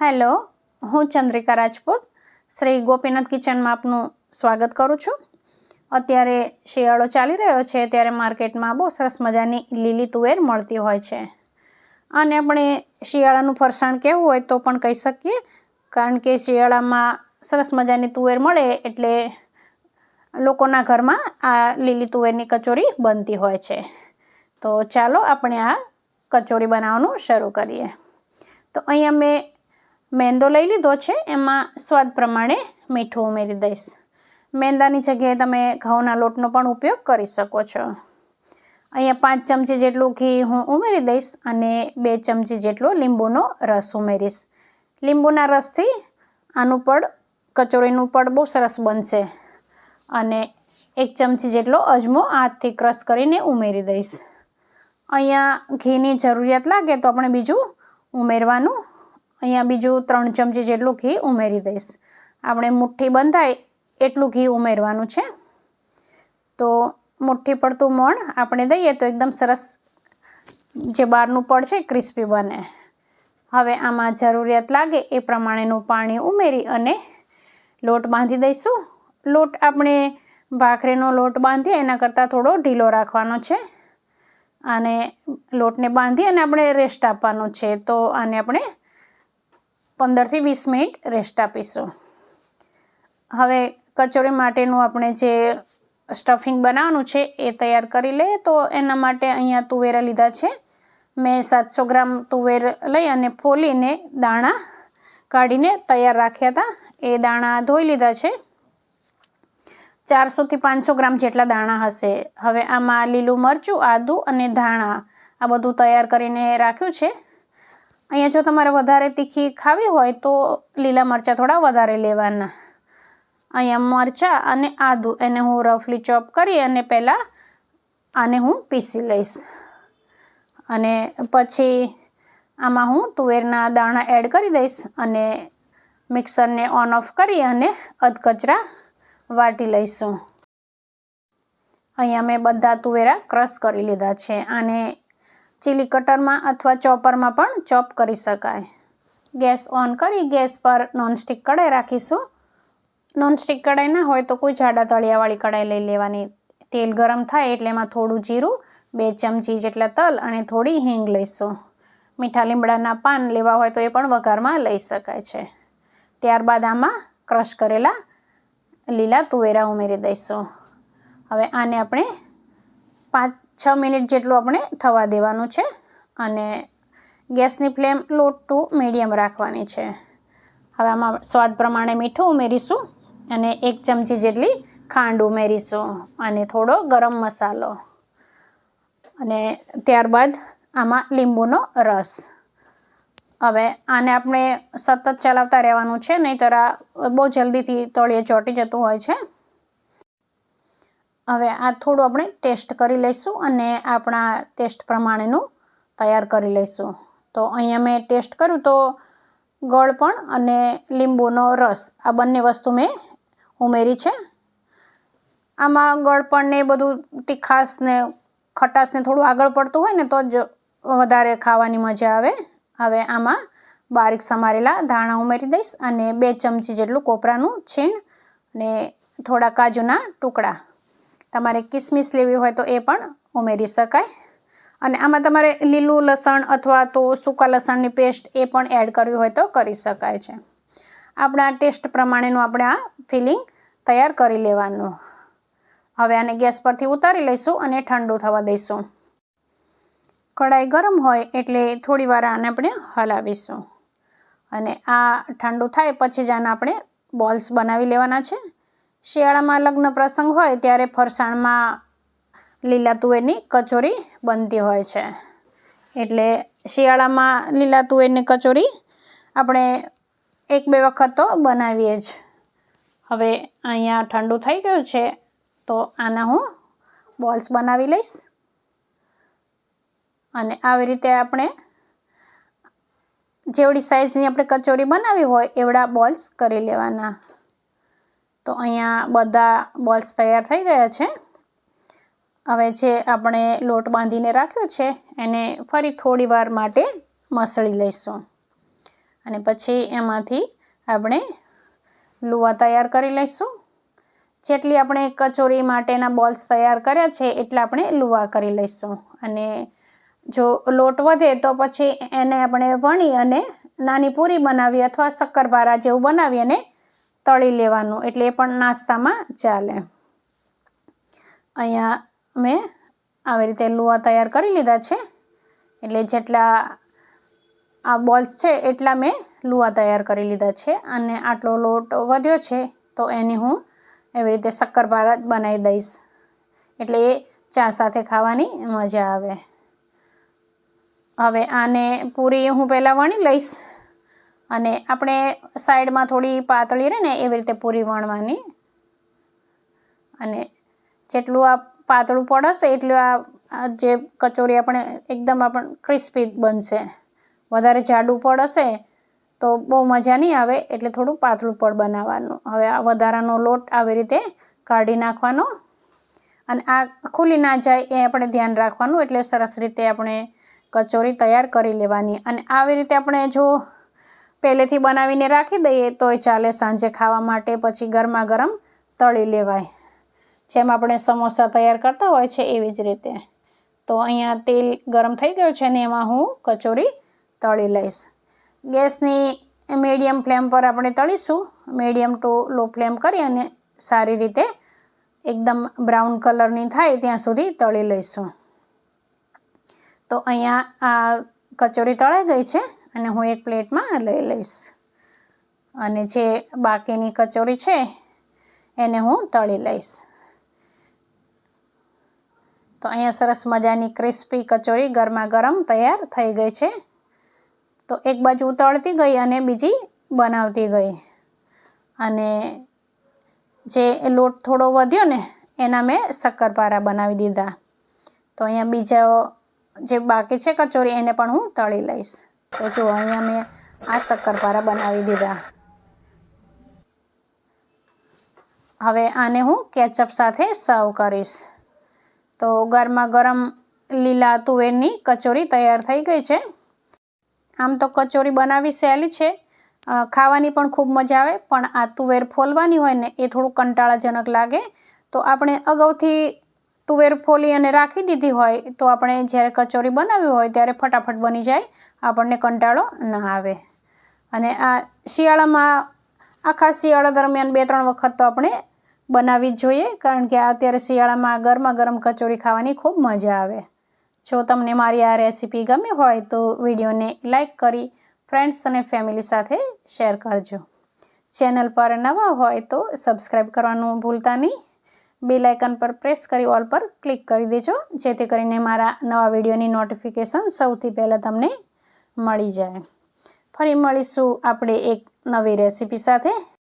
Hello, હું ચંદ્રિકા રાજપૂત. શ્રી ગોપીનાથ કિચનમાં આપનું સ્વાગત કરું છું. અત્યારે શિયાળો ચાલી રહ્યો છે, ત્યારે માર્કેટમાં બહુ સરસ મજાની લીલી તુવેર મળતી હોય છે. અને આપણે શિયાળાનું ફરસાણ કેવું હોય તો પણ કહી શકીએ, કારણ કે શિયાળામાં સરસ મજાની તુવેર મળે એટલે લોકોના ઘરમાં આ લીલી તુવેરની કચોરી બનતી હોય છે. તો ચાલો આપણે આ કચોરી બનાવવાનું શરૂ કરીએ. તો અહીંયા મેં મેંદો લઈ લીધો છે, એમાં સ્વાદ પ્રમાણે મીઠું ઉમેરી દઈશ. મેંદાની જગ્યાએ તમે ઘઉંના લોટનો પણ ઉપયોગ કરી શકો છો. અહીંયા પાંચ ચમચી જેટલું ઘી હું ઉમેરી દઈશ અને બે ચમચી જેટલો લીંબુનો રસ ઉમેરીશ. લીંબુના રસથી આનું પડ, કચોરીનું પડ બહુ સરસ બનશે અને એક ચમચી જેટલો અજમો હાથથી ક્રશ કરીને ઉમેરી દઈશ. અહીંયા ઘીની જરૂરિયાત લાગે તો આપણે બીજું ઉમેરવાનું અહીંયા બીજું ત્રણ ચમચી જેટલું ઘી ઉમેરી દઈશ. આપણે મુઠ્ઠી બંધાય એટલું ઘી ઉમેરવાનું છે. તો મુઠ્ઠી પડતું મણ આપણે દઈએ તો એકદમ સરસ જે બહારનું પડ છે ક્રિસ્પી બને. હવે આમાં જરૂરિયાત લાગે એ પ્રમાણેનું પાણી ઉમેરી અને લોટ બાંધી દઈશું. લોટ આપણે ભાખરીનો લોટ બાંધીએ એના કરતાં થોડો ઢીલો રાખવાનો છે. અને લોટને બાંધી અને આપણે રેસ્ટ આપવાનો છે. તો આને આપણે પંદરથી વીસ મિનિટ રેસ્ટ આપીશું. હવે કચોરી માટેનું આપણે જે સ્ટફિંગ બનાવવાનું છે એ તૈયાર કરી લઈએ. તો એના માટે અહીંયા તુવેરા લીધા છે. મેં સાતસો ગ્રામ તુવેર લઈ અને ફોલીને દાણા કાઢીને તૈયાર રાખ્યા હતા. એ દાણા ધોઈ લીધા છે. ચારસોથી પાંચસો ગ્રામ જેટલા દાણા હશે. હવે આમાં લીલું મરચું, આદું અને ધાણા આ બધું તૈયાર કરીને રાખ્યું છે. અહીંયા જો તમારે વધારે તીખી ખાવી હોય તો લીલા મરચાં થોડા વધારે લેવાના. અહીંયા મરચાં અને આદું, એને હું રફલી ચોપ કરી અને પહેલાં આને હું પીસી લઈશ. અને પછી આમાં હું તુવેરના દાણા એડ કરી દઈશ અને મિક્સરને ઓન ઓફ કરી અને અધકચરા વાટી લઈશું. અહીંયા મેં બધા તુવેરા ક્રશ કરી લીધા છે. અને ચીલી કટરમાં અથવા ચોપરમાં પણ ચોપ કરી શકાય. ગેસ ઓન કરી ગેસ પર નોનસ્ટિક કઢાઈ રાખીશું. નોનસ્ટિક કઢાઈ ના હોય તો કોઈ જાડા તળિયાવાળી કઢાઈ લઈ લેવાની. તેલ ગરમ થાય એટલે એમાં થોડું જીરું, બે ચમચી જેટલા તલ અને થોડી હિંગ લઈશું. મીઠા લીમડાના પાન લેવા હોય તો એ પણ વઘારમાં લઈ શકાય છે. ત્યારબાદ આમાં ક્રશ કરેલા લીલા તુવેરા ઉમેરી દઈશું. હવે આને આપણે પાંચ છ મિનિટ જેટલું આપણે થવા દેવાનું છે અને ગેસની ફ્લેમ લો ટુ મીડિયમ રાખવાની છે. હવે આમાં સ્વાદ પ્રમાણે મીઠું ઉમેરીશું અને એક ચમચી જેટલી ખાંડ ઉમેરીશું અને થોડો ગરમ મસાલો. અને ત્યારબાદ આમાં લીંબુનો રસ. હવે આને આપણે સતત ચલાવતા રહેવાનું છે, નહીંતર આ બહુ જલ્દીથી તળિયે ચોંટી જતું હોય છે. હવે આ થોડું આપણે ટેસ્ટ કરી લઈશું અને આપણા ટેસ્ટ પ્રમાણેનું તૈયાર કરી લઈશું. તો અહીંયા મેં ટેસ્ટ કર્યું તો ગળ પણ અને લીંબુનો રસ, આ બંને વસ્તુ મેં ઉમેરી છે. આમાં ગળપણ ને બધું તીખાશ ને ખટાશને થોડું આગળ પડતું હોય ને તો જ વધારે ખાવાની મજા આવે. હવે આમાં બારીક સમારેલા ધાણા ઉમેરી દઈશ અને બે ચમચી જેટલું કોપરાનું છીણ ને થોડા કાજુના ટુકડા. તમારે કિસમિસ લેવી હોય તો એ પણ ઉમેરી શકાય. અને આમાં તમારે લીલું લસણ અથવા તો સૂકા લસણની પેસ્ટ એ પણ એડ કરવી હોય તો કરી શકાય છે. આપણા ટેસ્ટ પ્રમાણેનું આપણે આ ફિલિંગ તૈયાર કરી લેવાનું. હવે આને ગેસ પરથી ઉતારી લઈશું અને ઠંડુ થવા દઈશું. કઢાઈ ગરમ હોય એટલે થોડી વાર આને આપણે હલાવીશું. અને આ ઠંડુ થાય પછી જ આને આપણે બોલ્સ બનાવી લેવાના છે. શિયાળામાં લગ્ન પ્રસંગ હોય ત્યારે ફરસાણમાં લીલા તુવેરની કચોરી બનતી હોય છે. એટલે શિયાળામાં લીલા તુવેરની કચોરી આપણે એક બે વખત તો બનાવીએ જ. હવે અહીંયા ઠંડુ થઈ ગયું છે, તો આના હું બોલ્સ બનાવી લઈશ. અને આવી રીતે આપણે જેવડી સાઇઝની આપણે કચોરી બનાવી હોય એવડા બોલ્સ કરી લેવાના. તો અહીંયા બધા બોલ્સ તૈયાર થઈ ગયા છે. હવે જે આપણે લોટ બાંધીને રાખ્યો છે, એને ફરી થોડી વાર માટે મસળી લઈશું. અને પછી એમાંથી આપણે લુવા તૈયાર કરી લઈશું. જેટલી આપણે કચોરી માટેના બોલ્સ તૈયાર કર્યા છે, એટલા આપણે લુવા કરી લઈશું. અને જો લોટ વધે તો પછી એને આપણે વણી અને નાની પૂરી બનાવી અથવા શક્કરપારા જેવું બનાવી અને તળી લેવાનું, એટલે એ પણ નાસ્તામાં ચાલે. અહીંયા મેં આવી રીતે લુવા તૈયાર કરી લીધા છે. એટલે જેટલા આ બોલ્સ છે, એટલા મેં લુવા તૈયાર કરી લીધા છે. અને આટલો લોટ વધ્યો છે, તો એની હું એવી રીતે શક્કરપારા બનાવી દઈશ. એટલે એ ચા સાથે ખાવાની મજા આવે. હવે આને પૂરી હું પહેલાં વણી લઈશ. અને આપણે સાઈડમાં થોડી પાતળી રહે ને એવી રીતે પૂરી વણવાની. અને જેટલું આ પાતળું પડશે એટલું આ જે કચોરી આપણે એકદમ આપણે ક્રિસ્પી બનશે. વધારે જાડું પડશે તો બહુ મજા નહીં આવે એટલે થોડું પાતળું પડ બનાવવાનું. હવે આ વધારાનો લોટ આવી રીતે કાઢી નાખવાનો. અને આ ખુલી ના જાય એ આપણે ધ્યાન રાખવાનું એટલે સરસ રીતે આપણે કચોરી તૈયાર કરી લેવાની. અને આવી રીતે આપણે જો પહેલેથી બનાવીને રાખી દઈએ તોય ચાલે સાંજે ખાવા માટે, પછી ગરમા ગરમ તળી લેવાય. જેમ આપણે સમોસા તૈયાર કરતા હોય છે એવી જ રીતે. તો અહીંયા તેલ ગરમ થઈ ગયું છે ને એમાં હું કચોરી તળી લઈશ. ગેસની મીડિયમ ફ્લેમ પર આપણે તળીશું. મીડિયમ ટુ લો ફ્લેમ કરી અને સારી રીતે એકદમ બ્રાઉન કલરની થાય ત્યાં સુધી તળી લઈશું. તો અહીંયા આ કચોરી તળાઈ ગઈ છે. અને હું એક પ્લેટમાં લઈ લઈશ. અને જે બાકીની કચોરી છે, એને હું તળી લઈશ. તો અહીંયા સરસ મજાની ક્રિસ્પી કચોરી ગરમા ગરમ તૈયાર થઈ ગઈ છે. તો એક બાજુ તળતી ગઈ અને બીજી બનાવતી ગઈ. અને જે લોટ થોડો વધ્યો ને, એના મેં શક્કરપારા બનાવી દીધા. તો અહીંયા બીજા જે બાકી છે કચોરી, એને પણ હું તળી લઈશ. તો જો, અહીંયા મેં આ શક્કરપારા બનાવી દીધા. હવે આને હું કેચઅપ સાથે સર્વ કરીશ. તો ગરમા ગરમ લીલા તુવેરની કચોરી તૈયાર થઈ ગઈ છે. આમ તો કચોરી બનાવી સહેલી છે. ખાવાની પણ ખૂબ મજા આવે, પણ આ તુવેર ફોલવાની હોય ને, એ થોડું કંટાળાજનક લાગે. તો આપણે અગાઉથી તુવેર ફોલી અને રાખી દીધી હોય, તો આપણે જ્યારે કચોરી બનાવી હોય, ત્યારે ફટાફટ બની જાય. આપણને કંટાળો ના આવે. અને આ શિયાળામાં આખા શિયાળા દરમિયાન બે ત્રણ વખત તો આપણે બનાવવી જ જોઈએ, કારણ કે અત્યારે શિયાળામાં ગરમા ગરમ કચોરી ખાવાની ખૂબ મજા આવે. જો તમને મારી આ રેસીપી ગમી હોય તો વિડીયોને લાઇક કરી ફ્રેન્ડ્સ અને ફેમિલી સાથે શેર કરજો. ચેનલ પર નવા હોય તો સબસ્ક્રાઈબ કરવાનું ભૂલતા નહીં. બે લાઇકન પર પ્રેસ કરી ઓલ પર ક્લિક કરી દેજો, જેથી કરીને મારા નવા વિડીયોની નોટિફિકેશન સૌથી પહેલાં તમને મળી જાય. ફરી મળીશું આપણે એક નવી રેસીપી સાથે.